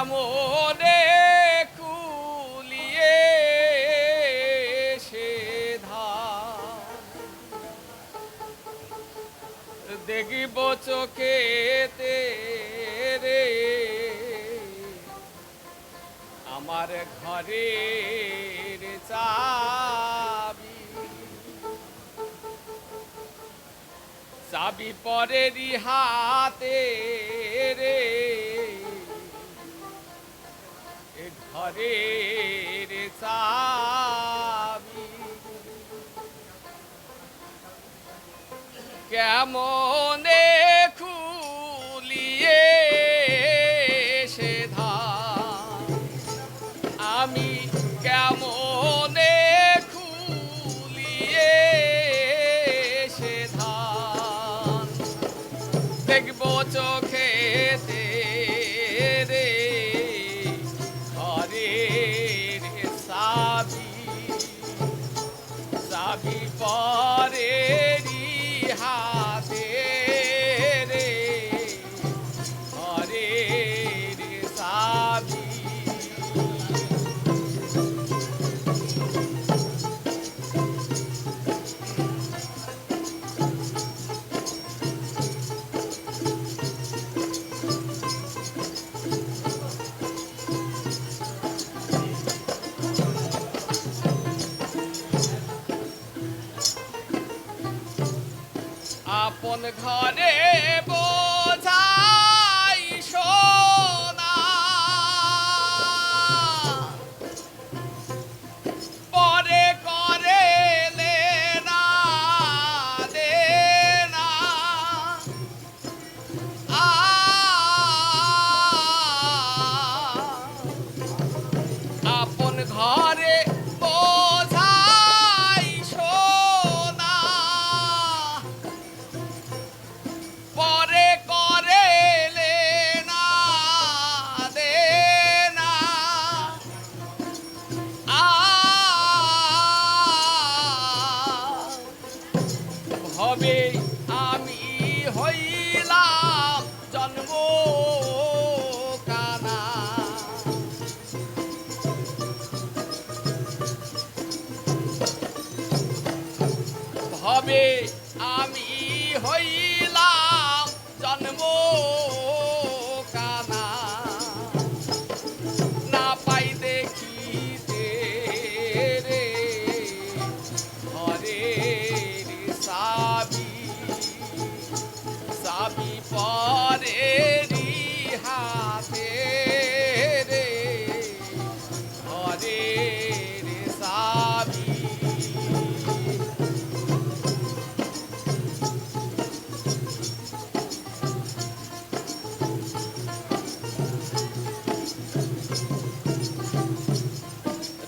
কেমনে কুলিয়ে সে দেখিব চোখে রে আমার ঘরের চাবি। চাবি পরেরই হাতে ঘরের চাবি। কেমনে people. On the cardinal. হবে আমি হইলাম জন্ম কানা না পাই দেখিতে রে হরে সাবি।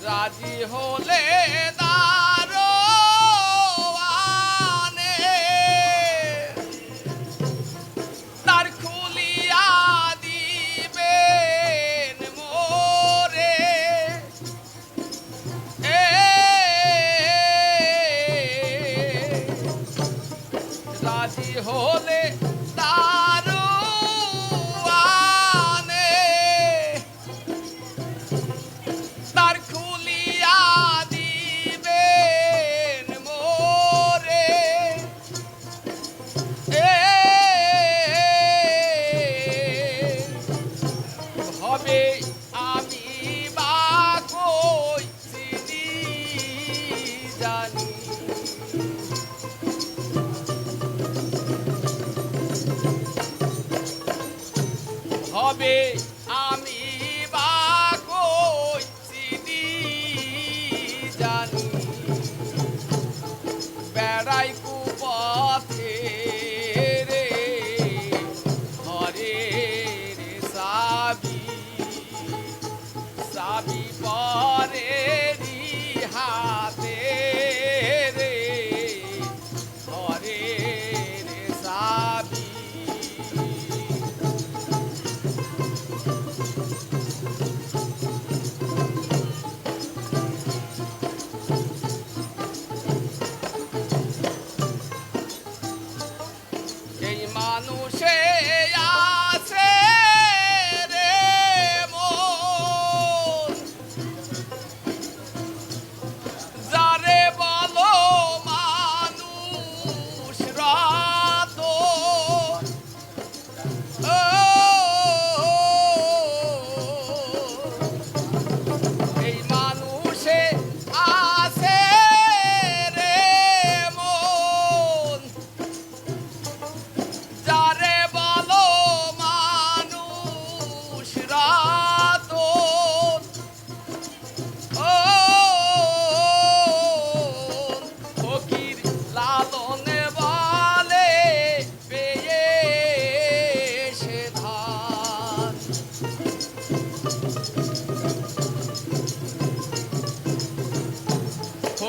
রাজি হলে হবে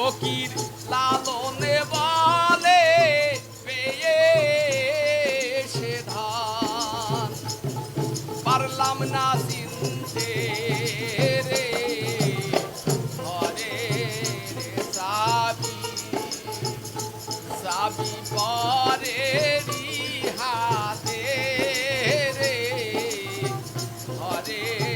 ফকির লালনে বলে পেয়ে সে ধান। পারলাম না চিনতে রে, ঘরে চাবি। চাবি পরে হাতে রে, ঘরে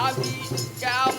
আমি কেমনে